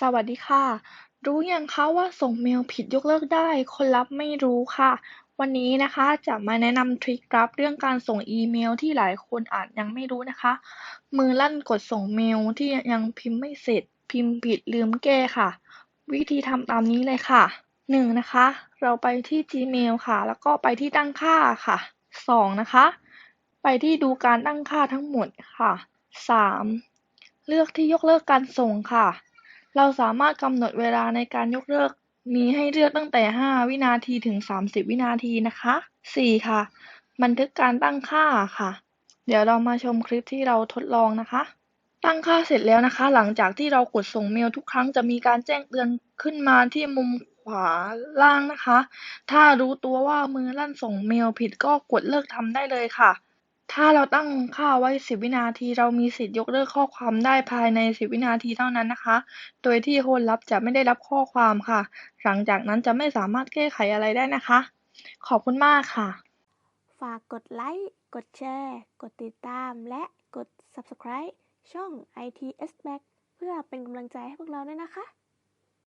สวัสดีค่ะ รู้ยังคะว่าส่งเมลผิดยกเลิกได้ คนรับไม่รู้ค่ะ วันนี้นะคะจะมาแนะนำทริครับเรื่องการส่งอีเมลที่หลายคนอาจยังไม่รู้นะคะ มือลั่นกดส่งเมลที่ยังพิมพ์ไม่เสร็จ พิมพ์ผิดลืมแก้ค่ะ วิธีทำตามนี้เลยค่ะหนึ่งนะคะ เราไปที่ Gmail ค่ะ แล้วก็ไปที่ตั้งค่าค่ะสองนะคะ ไปที่ดูการตั้งค่าทั้งหมดค่ะสามเลือกที่ยกเลิกการส่งค่ะ เราสามารถกำหนดเวลาในการยกเลิกมีให้เลือกตั้งแต่ 5 วินาทีถึง 30 วินาทีนะคะ 4 ค่ะ บันทึกการตั้งค่าค่ะ เดี๋ยวเรามาชมคลิปที่เราทดลองนะคะ ตั้งค่าเสร็จแล้วนะคะ หลังจากที่เรากดส่งเมลทุกครั้งจะมีการแจ้งเตือนขึ้นมาที่มุมขวาล่างนะคะ ถ้ารู้ตัวว่ามือลั่นส่งเมลผิดก็กดเลิกทำได้เลยค่ะ ถ้าเราตั้งค่าไว้ 10 วินาที เรามีสิทธิ์ยกเลิกข้อความได้ภายใน 10 วินาทีเท่านั้นนะคะ โดยที่คนรับจะไม่ได้รับข้อความค่ะ หลังจากนั้นจะไม่สามารถแก้ไขอะไรได้นะคะ ขอบคุณมากค่ะ ฝากกดไลค์ กดแชร์ กดติดตาม และกด subscribe ช่อง ITS Mac เพื่อเป็นกำลังใจให้พวกเราด้วยนะคะ